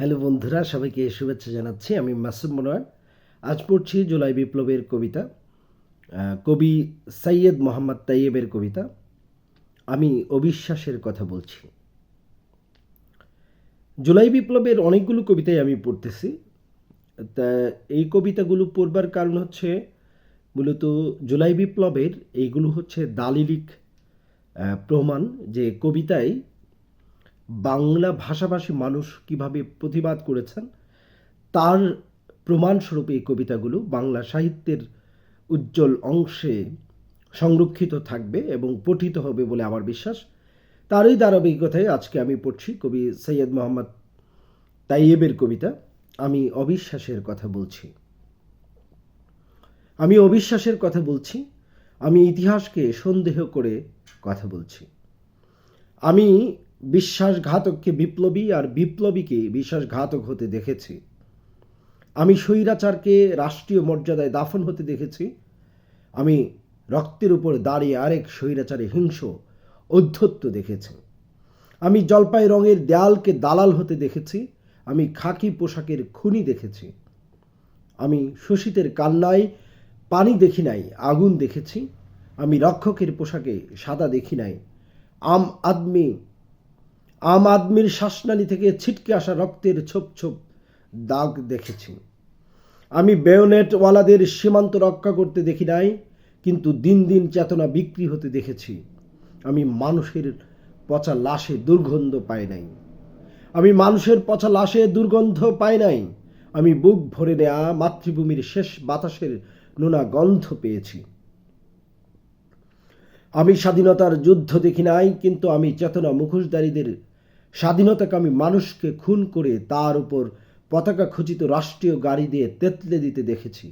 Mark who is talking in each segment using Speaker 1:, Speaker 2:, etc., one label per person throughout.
Speaker 1: Hello বন্ধুরা, সবাইকে শুভেচ্ছা জানাচ্ছি। আমি মাসুম মনোয়ার। আজ পড়ছি জুলাই বিপ্লবের কবিতা কবি সৈয়দ মোহাম্মদ তাইয়েবের কবিতা, আমি অবিশ্বাসের কথা বলছি। জুলাই বিপ্লবের অনেকগুলো কবিতাই আমি পড়তেছি। তা এই কবিতাগুলো পড়বার কারণ হচ্ছে, মূলত জুলাই বিপ্লবের এইগুলো হচ্ছে দালিলিক প্রমাণ যে কবিতায় বাংলা ভাষাভাষী মানুষ কীভাবে প্রতিবাদ করেছেন, তার প্রমাণস্বরূপ এই কবিতাগুলো বাংলা সাহিত্যের উজ্জ্বল অংশে সংরক্ষিত থাকবে এবং পঠিত হবে বলে আমার বিশ্বাস। তারই ধারাবাহিকতায় আজকে আমি পড়ছি কবি সৈয়দ মোহাম্মদ তাইয়েবের কবিতা, আমি অবিশ্বাসের কথা বলছি। আমি অবিশ্বাসের কথা বলছি, আমি ইতিহাসকে সন্দেহ করে কথা বলছি। আমি বিশ্বাসঘাতককে বিপ্লবী আর বিপ্লবীকে বিশ্বাসঘাতক হতে দেখেছি। আমি স্বৈরাচারকে রাষ্ট্রীয় মর্যাদায় দাফন হতে দেখেছি। আমি রক্তের উপর দাঁড়িয়ে আরেক স্বৈরাচারে হিংস অধ্যত্ব দেখেছি। আমি জলপাই রঙের দেয়ালকে দালাল হতে দেখেছি। আমি খাকি পোশাকের খুনি দেখেছি। আমি শোষিতের কান্নায় পানি দেখি নাই, আগুন দেখেছি। আমি রক্ষকের পোশাকে সাদা দেখি নাই। আম আদমি আম আদমির শ্বাসনালী থেকে ছিটকে আসা রক্তের ছোপ ছোপ দাগ দেখেছি। আমি বেয়োনেটওয়ালাদের সীমান্ত রক্ষা করতে দেখি নাই, কিন্তু দিন দিন চেতনা বিক্রি হতে দেখেছি। আমি মানুষের পচা লাশে দুর্গন্ধ পাই নাই। আমি মানুষের পচা লাশে দুর্গন্ধ পাই নাই। আমি বুক ভরে নেয়া মাতৃভূমির শেষ বাতাসের নোনা গন্ধ পেয়েছি। আমি স্বাধীনতার যুদ্ধ দেখি নাই, কিন্তু আমি চেতনা মুখোশধারীদের স্বাধীনতাকামী মানুষকে খুন করে তার উপর পতাকা খচিত রাষ্ট্রীয় গাড়ি দিয়ে তেতলে দিতে দেখেছি,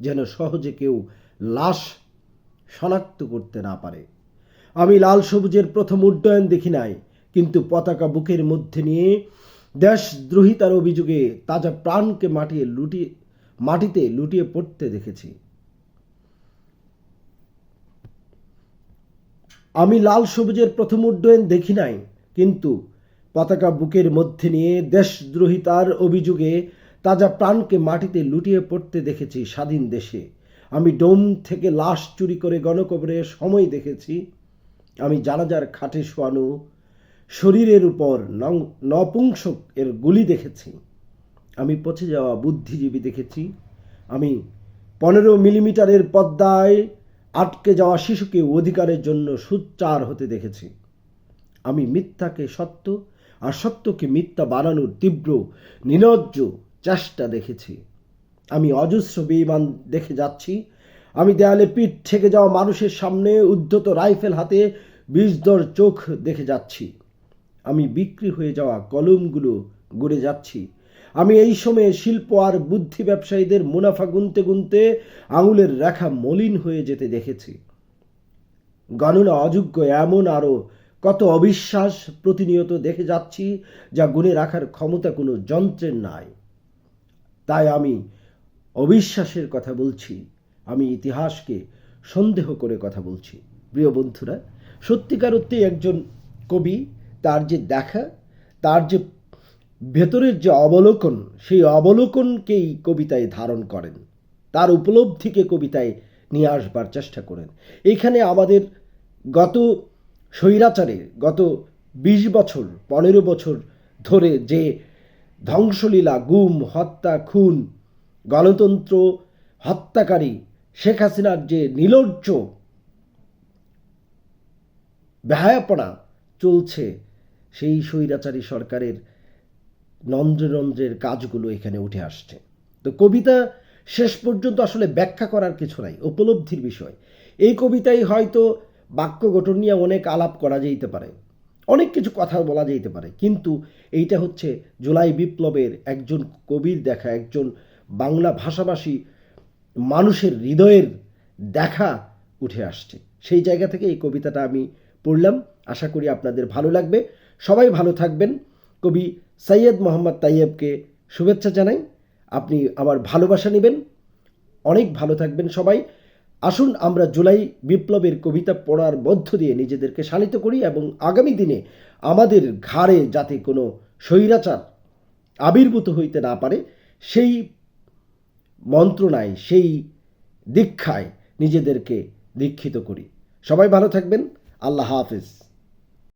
Speaker 1: যেন সহজে কেউ লাশ শনাক্ত করতে না পারে। আমি লাল সবুজের প্রথম উড্ডয়ন দেখি নাই, কিন্তু পতাকা বুকের মধ্যে নিয়ে দেশদ্রোহিতার অভিযোগে তাজা প্রাণকে মাটিয়ে লুটিয়ে, মাটিতে লুটিয়ে পড়তে দেখেছি। আমি লাল সবুজের প্রথম উড্ডয়ন দেখি নাই, কিন্তু পতাকা বুকের মধ্যে নিয়ে দেশদ্রোহিতার অভিযোগে তাজা প্রাণকে মাটিতে লুটিয়ে পড়তে দেখেছি স্বাধীন দেশে। আমি ডোম থেকে লাশ চুরি করে গণকবরে সময় দেখেছি। আমি জানাজার খাটে শোয়ানো শরীরের উপর নপুংসক এর গুলি দেখেছি। আমি পচে যাওয়া বুদ্ধিজীবী দেখেছি। আমি পনেরো মিলিমিটারের পদ্মায় আটকে যাওয়া শিশুকে অধিকারের জন্য সুচ্চার হতে দেখেছি। আমি মিথ্যাকে সত্য আর সত্যকে মিথ্যা বানানোর তীব্র নিলজ্জ চেষ্টা দেখেছি। আমি অজস্র বেইমান দেখে যাচ্ছি। আমি দেয়ালে পিঠ ঠেকে যাওয়া মানুষের সামনে উদ্ধত রাইফেল হাতে বিষদর চোখ দেখে যাচ্ছি। আমি বিক্রি হয়ে যাওয়া কলমগুলো গড়ে যাচ্ছি। আমি এই সময়ে শিল্প আর বুদ্ধি ব্যবসায়ীদের মুনাফা গুনতে গুনতে আঙুলের রেখা মলিন হয়ে যেতে দেখেছি। গণনা অযোগ্য এমন আরও কত অবিশ্বাস প্রতিনিয়ত দেখে যাচ্ছি যা গুণে রাখার ক্ষমতা কোনো যন্ত্রের নাই। তাই আমি অবিশ্বাসের কথা বলছি, আমি ইতিহাসকে সন্দেহ করে কথা বলছি। প্রিয় বন্ধুরা, সত্যিকার অর্থে একজন কবি, তার যে দেখা, তার যে ভেতরের যে অবলোকন, সেই অবলোকনকেই কবিতায় ধারণ করেন। তার উপলব্ধিকে কবিতায় নিয়ে আসবার চেষ্টা করেন। এখানে আমাদের গত স্বৈরাচারের গত বিশ বছর, পনেরো বছর ধরে যে ধ্বংসলীলা, গুম, হত্যা, খুন, গণতন্ত্র হত্যাকারী শেখ হাসিনার যে নির্লজ্জ বেহায়াপনা চলছে, সেই স্বৈরাচারী সরকারের নন্দ্রের কাজগুলো এখানে উঠে আসছে। তো কবিতা শেষ পর্যন্ত আসলে ব্যাখ্যা করার কিছু নাই, উপলব্ধির বিষয়। এই কবিতাই হয়তো বাক্য গঠন নিয়ে অনেক আলাপ করা যেতে পারে। অনেক কিছু কথা বলা যেতে পারে। কিন্তু এইটা হচ্ছে জুলাই বিপ্লবের একজন কবির দেখা, একজন বাংলা ভাষাভাষী মানুষের হৃদয়ের দেখা উঠে আসছে। সেই জায়গা থেকে এই কবিতাটা আমি পড়লাম। আশা করি আপনাদের ভালো লাগবে। সবাই ভালো থাকবেন। কবি সৈয়দ মোহাম্মদ তাইয়েবকে শুভেচ্ছা জানাই। আপনি আমার ভালোবাসা নেবেন। অনেক ভালো থাকবেন সবাই। আসুন আমরা জুলাই বিপ্লবের কবিতা পড়ার মধ্য দিয়ে নিজেদেরকে শালিত করি এবং আগামী দিনে আমাদের ঘাড়ে যাতে কোনো স্বৈরাচার আবির্ভূত হইতে না পারে, সেই মন্ত্রণায়, সেই দীক্ষায় নিজেদেরকে দীক্ষিত করি। সবাই ভালো থাকবেন। আল্লাহ হাফিজ।